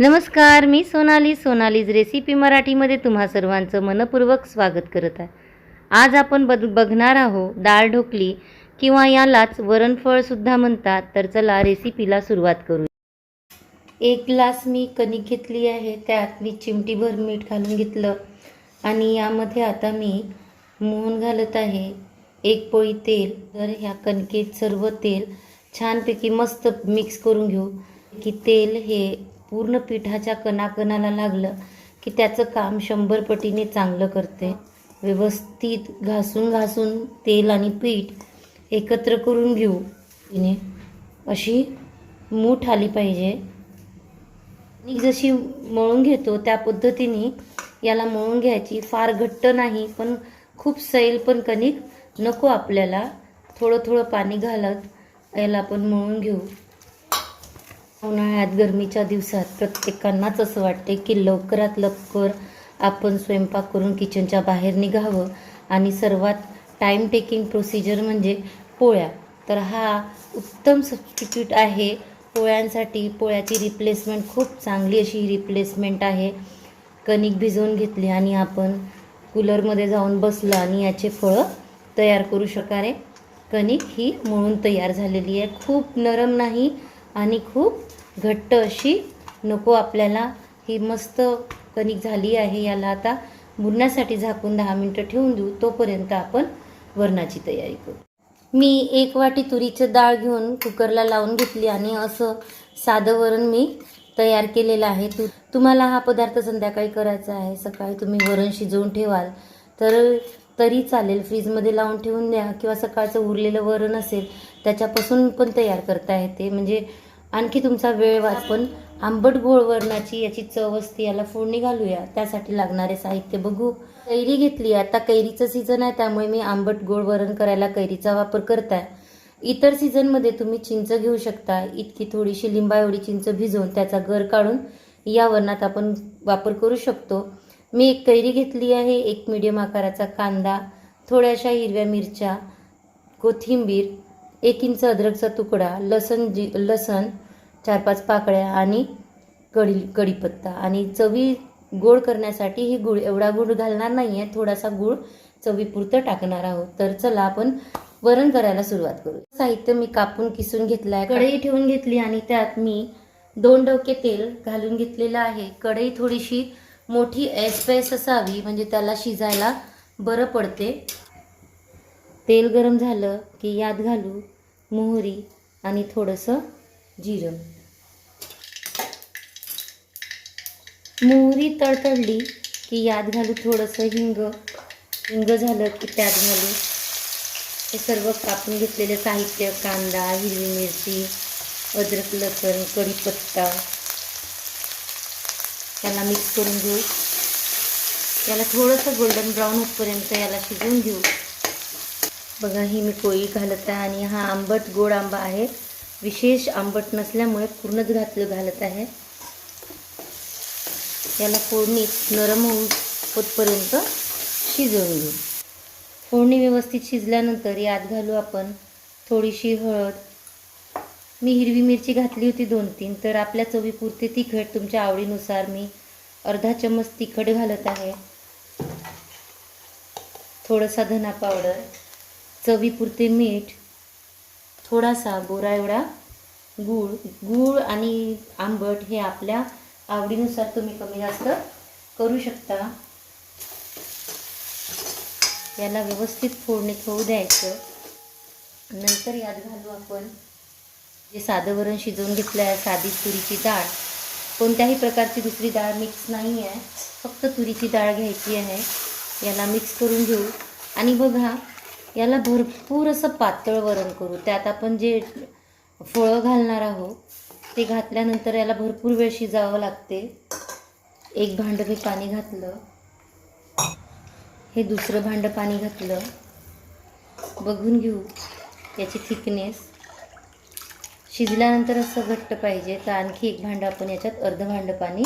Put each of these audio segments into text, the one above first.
नमस्कार मी सोनाली. सोनालीज रेसिपी मराठीमध्ये तुम्हा सर्वांचं मनपूर्वक स्वागत करत आहे. आज आपण बद बघणार आहोत डाळ ढोकली किंवा यालाच वरणफळसुद्धा म्हणतात. तर चला रेसिपीला सुरुवात करू. एक ग्लास मी कणिक घेतली आहे. त्यात मी चिमटीभर मीठ घालून घेतलं. आणि यामध्ये आता मी मोहन घालत आहे. एक पोळी तेल. तर ह्या कणकेत सर्व तेल छानपैकी मस्त मिक्स करून घेऊ. की तेल हे पूर्ण पिठाच्या कणाकणाला लागलं की त्याचं काम शंभर पटीने चांगलं करते. व्यवस्थित घासून घासून तेल आणि पीठ एकत्र करून घेऊ. तिने अशी मूठ आली पाहिजे. आणि जशी मळून घेतो त्या पद्धतीने याला मळून घ्यायची. फार घट्ट नाही पण खूप सैल पण कणिक नको आपल्याला. थोडं थोडं पाणी घालत याला आपण मळून घेऊ. उन्हाळ्यात गरमीच्या दिवसात प्रत्येकांनाच असं वाटते की लवकरात लवकर आपण स्वयंपाक करून किचनच्या बाहेर निघावं. आणि सर्वात टाईम टेकिंग प्रोसिजर म्हणजे पोळ्या. तर हा उत्तम सबस्टिट्यूट आहे. पोळ्यांसाठी पोळ्याची रिप्लेसमेंट खूप चांगली अशी रिप्लेसमेंट आहे. कणिक भिजवून घेतली आणि आपण कूलरमध्ये जाऊन बसलं आणि याचे फळं तयार करू शकारे. कणिक ही मळून तयार झालेली आहे. खूप नरम नाही आणि खूप घट्ट अशी नको आपल्याला. ही मस्त कणिक झाली आहे याला आता मुरण्यासाठी झाकून दहा मिनटं ठेवून देऊ. तोपर्यंत आपण वरणाची तयारी करू. मी एक वाटी तुरीचं डाळ घेऊन कुकरला लावून घेतली आणि असं साधं वरण मी तयार केलेलं आहे. तू तुम्हाला हा पदार्थ संध्याकाळी करायचा आहे. सकाळी तुम्ही वरण शिजवून ठेवाल. तर तरी चालेल फ्रीजमध्ये लावून ठेवून द्या. किंवा सकाळचं उरलेलं वरण असेल त्याच्यापासून पण तयार करता येते. म्हणजे आणखी तुमचा वेळ वाचपण आंबट गोळ वरणाची याची चव असते याला फोडणी घालूया. त्यासाठी लागणारे साहित्य बघू. कैरी घेतली. आता कैरीचं सीझन आहे त्यामुळे मी आंबट गोळ वरण करायला कैरीचा वापर करताय. इतर सीझनमध्ये तुम्ही चिंच घेऊ शकता. इतकी थोडीशी लिंबा एवढी चिंच भिजवून त्याचा गर काढून या वरणात आपण वापर करू शकतो. मी एक कैरी घेतली आहे एक मिडियम आकाराचा कांदा थोड्याशा हिरव्या मिरच्या कोथिंबीर एक इंच अद्रकचा तुकडा लसण जी लसण चार पाच पाकळ्या आणि कढी कढीपत्ता. आणि चवी गोड करण्यासाठी ही गुळ एवढा गुळ घालणार नाही आहे थोडासा गुळ चवीपुरतं टाकणार आहोत. तर चला आपण वरण करायला सुरुवात करू. साहित्य मी कापून किसून घेतलं आहे कढई ठेवून घेतली आणि त्यात मी दोन डोके तेल घालून घेतलेलं आहे. कढई थोडीशी मोठी एसपेस असावी म्हणजे त्याला शिजायला बरं पडते. तेल गरम झालं की यात घालू मोहरी आणि थोडंसं जिरं. मोहरी तळतळली की यात घालू थोडंसं हिंग. हिंग झालं की त्यात घालू. हे सर्व कापून घेतलेले साहित्य कांदा हिरवी मिरची अद्रक लसण कढीपत्ता. त्याला मिक्स करून घेऊ. याला थोडंसं गोल्डन ब्राऊन होतपर्यंत याला शिजवून घेऊ. बघा ही मी कोळी घालत आहे आणि हा आंबट गोड आंबा आहे. विशेष आंबट नसल्यामुळे पूर्णच घातलं घालत आहे. याला फोडणी नरम होऊ होतपर्यंत शिजवून घेऊ. फोडणी व्यवस्थित शिजल्यानंतर यात घालू आपण थोडीशी हळद. मी हिरवी मिरची घातली होती दोन तीन तर आपल्या चवीपुरते तिखट तुमच्या आवडीनुसार मी अर्धा चम्मच तिखट घालत आहे. थोडासा धना पावडर. चवीपुरते मीठ थोडासा बोरा एवढा गूळ गूळ आणि आंबट हे आपल्या आवडीनुसार तुम्ही कमी जास्त करू शकता. याला व्यवस्थित फोडणीत होऊ द्यायचं. नंतर यात घालू आपण जे साधं वरण शिजवून घेतलं आहे साधी तुरीची डाळ. कोणत्याही प्रकारची दुसरी डाळ मिक्स नाही आहे फक्त तुरीची डाळ घ्यायची आहे. याला मिक्स करून घेऊ. आणि बघा याला भरपूर असं पातळ वरण करू. त्यात आपण जे फळं घालणार आहोत ते घातल्यानंतर याला भरपूर वेळ शिजावं लागते. एक भांडं मी पाणी घातलं. हे दुसरं भांडं पाणी घातलं. बघून घेऊ याची थिकनेस. शिजल्यानंतर असं घट्ट पाहिजे तर आणखी एक भांडं आपण याच्यात अर्ध भांडं पाणी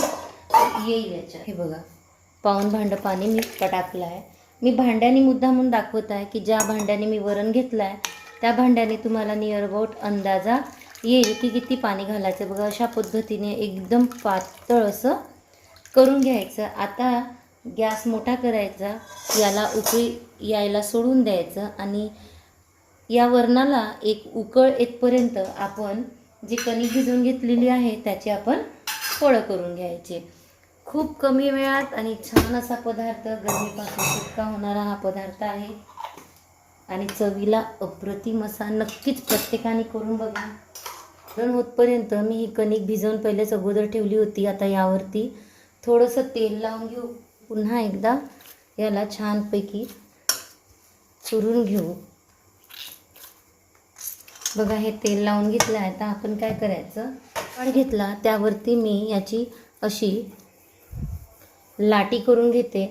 येईल याच्यात. हे बघा पाऊन भांडं पाणी मी टाकलं आहे. मी भांड्याने मुद्दा म्हणून दाखवत आहे की ज्या भांड्याने मी वरण घेतलं आहे त्या भांड्याने तुम्हाला नियर अबाउट अंदाजा येईल की किती पाणी घालायचं. बघा अशा पद्धतीने एकदम पातळ असं करून घ्यायचं. आता गॅस मोठा करायचा याला उकळी यायला सोडून द्यायचं आणि या वरणाला एक उकळ येतपर्यंत आपण जी कणिक भिजवून घेतलेली आहे त्याची आपण फळं करून घ्यायचे. खूप कमी वेळात आणि छान असा पदार्थ गरमीपासून सुटका होणारा हा पदार्थ आहे. आणि चवीला अप्रतिम असा नक्कीच प्रत्येकाने करून बघा. पण होतपर्यंत मी ही कणिक भिजवून पहिलेच अगोदर ठेवली होती. आता यावरती थोडंसं तेल लावून घेऊ. पुन्हा एकदा याला छानपैकी चुरून घेऊ. बघा हे तेल लावून घेतलं आहे. आता आपण काय करायचं? पण घेतला. त्यावरती मी याची अशी लाटी करून घेते.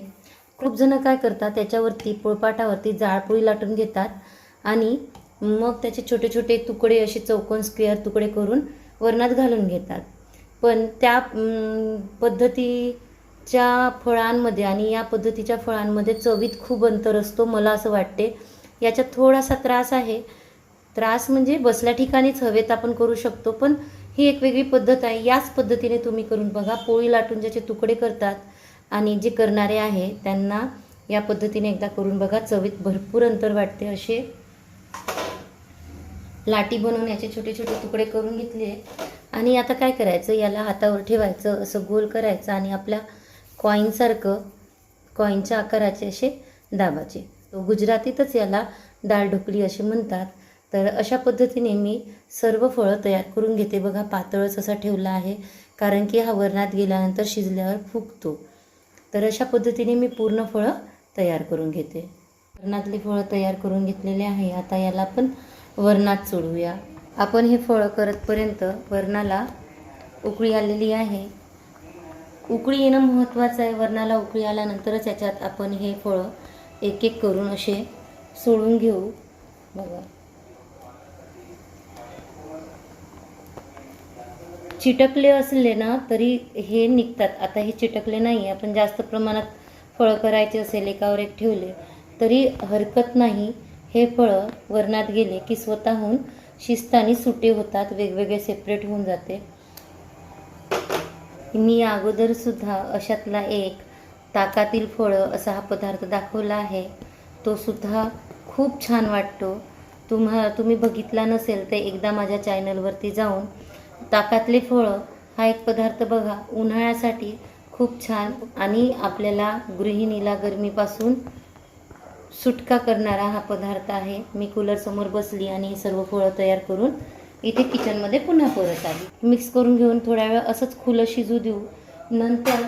खूप जण काय करतात त्याच्यावरती पोळपाटावरती जाळपोळी लाटून घेतात आणि मग त्याचे छोटे छोटे तुकडे असे चौकोन स्क्वेअर तुकडे करून वरणात घालून घेतात. पण त्या पद्धतीच्या फळांमध्ये आणि या पद्धतीच्या फळांमध्ये चवीत खूप अंतर असतो मला असं वाटते. याच्यात थोडासा त्रास आहे. त्रास म्हणजे बसल्या ठिकाणीच हवेत आपण करू शकतो पण ही एक वेगळी पद्धत आहे. याच पद्धतीने तुम्ही करून बघा पोळी लाटून ज्याचे तुकडे करतात आणि जे करणारे आहे त्यांना या पद्धतीने एकदा करून बघा. चवीत भरपूर अंतर वाटते असे. लाटी बनवून याचे छोटे छोटे तुकडे करून घेतले. आणि आता काय करायचं? याला हातावर ठेवायचं असं गोल करायचं आणि आपल्या कॉईनसारखं कॉईनच्या आकाराचे असे दाबाचे. गुजरातीतच याला डाळ ढोकली असे म्हणतात. तर अशा पद्धतीने मी सर्व फळं तयार करून घेते. बघा पातळच असा ठेवला आहे. कारण की हा वरणात गेल्यानंतर शिजल्यावर फुगतो. तर अशा पद्धतीने मी पूर्ण फळं तयार करून घेते. वरणातली फळं तयार करून घेतलेले आहे. आता याला आपण वरणात सोडूया. आपण हे फळं करतपर्यंत वरणाला उकळी आलेली आहे. उकळी येणं महत्त्वाचं आहे. वरणाला उकळी आल्यानंतरच याच्यात आपण हे फळं एक एक करून असे सोडून घेऊ. बघा. चिटकले असले ना तरी हे निघतात. आता हे चिटकले नाही आपण जास्त प्रमाणात फळं करायचे असेल एकावर एक ठेवले तरी हरकत नाही. हे फळं वरणात गेले की स्वतःहून शिस्ताने सुटे होतात वेगवेगळे सेपरेट होऊन जाते. मी अगोदरसुद्धा अशातला एक ताकातील फळं असा हा पदार्थ दाखवला आहे. तो सुद्धा खूप छान वाटतो. तुम्हा तुम्ही बघितला नसेल तर एकदा माझ्या चॅनलवरती जाऊन ताकातले फळं हा एक पदार्थ बघा. उन्हाळ्यासाठी खूप छान आणि आपल्याला गृहिणीला गरमीपासून सुटका करणारा हा पदार्थ आहे. मी कूलरसमोर बसली आणि हे सर्व फळं तयार करून इथे किचनमध्ये पुन्हा परत आली. मिक्स करून घेऊन थोड्या वेळ असंच खुलं शिजू देऊ. नंतर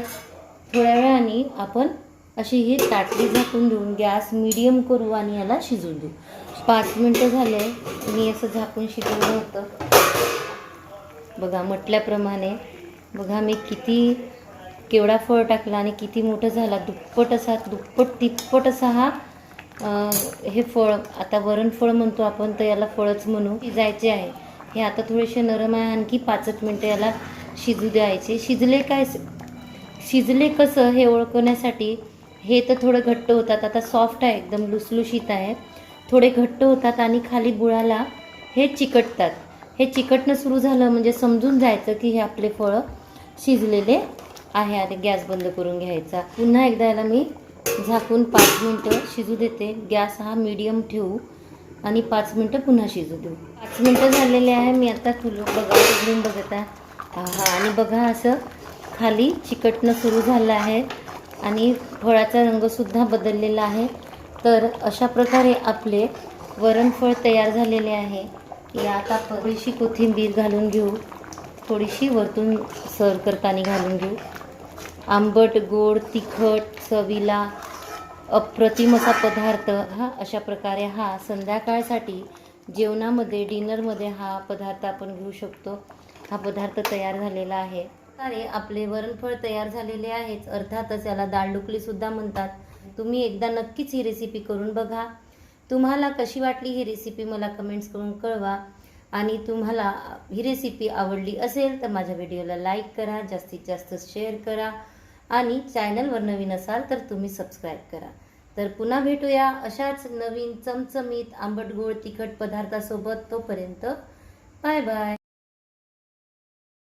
थोड्या वेळाने आपण अशी ही ताटली झाकून देऊन गॅस मिडियम करू आणि याला शिजून देऊ. पाच मिनटं झाले. मी असं झाकून शिजवलं होतं. बघा म्हटल्याप्रमाणे बघा मी किती केवढा फळ टाकला आणि किती मोठं झाला. दुप्पट असा दुप्पट तिप्पट असा हा हे फळ आता वरण फळ म्हणतो आपण तर याला फळच म्हणू शिजायचे आहे. हे आता थोडेसे नरम आहे आणखी पाच एक मिनटं याला शिजू द्यायचे. शिजले काय शिजले कसं हे ओळखण्यासाठी हे तर थोडं घट्ट होतात. आता सॉफ्ट आहे एकदम लुसलुशीत आहे. थोडे घट्ट होतात आणि खाली बुळाला हे चिकटतात. हे चिकटणं सुरू झालं म्हणजे समजून जायचं की हे आपले फळं शिजलेले आहे आणि गॅस बंद करून घ्यायचा. पुन्हा एकदा याला मी झाकून पाच मिनटं शिजू देते. गॅस हा मीडियम ठेवू आणि पाच मिनटं पुन्हा शिजू देऊ. पाच मिनटं झालेले आहे. मी आता तुला बघा उघडून बघत आहे हा आणि बघा असं खाली चिकटणं सुरू झालं आहे आणि फळाचा रंगसुद्धा बदललेला आहे. तर अशा प्रकारे आपले वरणफळ तयार झालेले आहे. की आता थोडीशी कोथिंबीर घालून घेऊ. थोडीशी वरतून सर्व करताना घालून घेऊ. आंबट गोड तिखट चवीला अप्रतिम असा पदार्थ हा अशा प्रकारे हा संध्याकाळसाठी जेवणामध्ये डिनरमध्ये हा पदार्थ आपण घेऊ शकतो. हा पदार्थ तयार झालेला आहे. अरे आपले वरणफळ तयार झालेले आहेच. अर्थातच याला दाळ सुद्धा म्हणतात. तुम्ही एकदा नक्कीच ही रेसिपी करून बघा. तुम्हाला कशी वाटली ही रेसिपी मला कमेंट्स करून कळवा. आणि तुम्हाला ही रेसिपी आवडली असेल तर माझ्या व्हिडिओला लाईक करा जास्तीत जास्त शेअर करा. आणि चॅनलवर नवीन असाल तर तुम्ही सबस्क्राईब करा. तर पुन्हा भेटूया अशाच नवीन चमचमीत आंबट गोड तिखट पदार्थासोबत. तोपर्यंत बाय बाय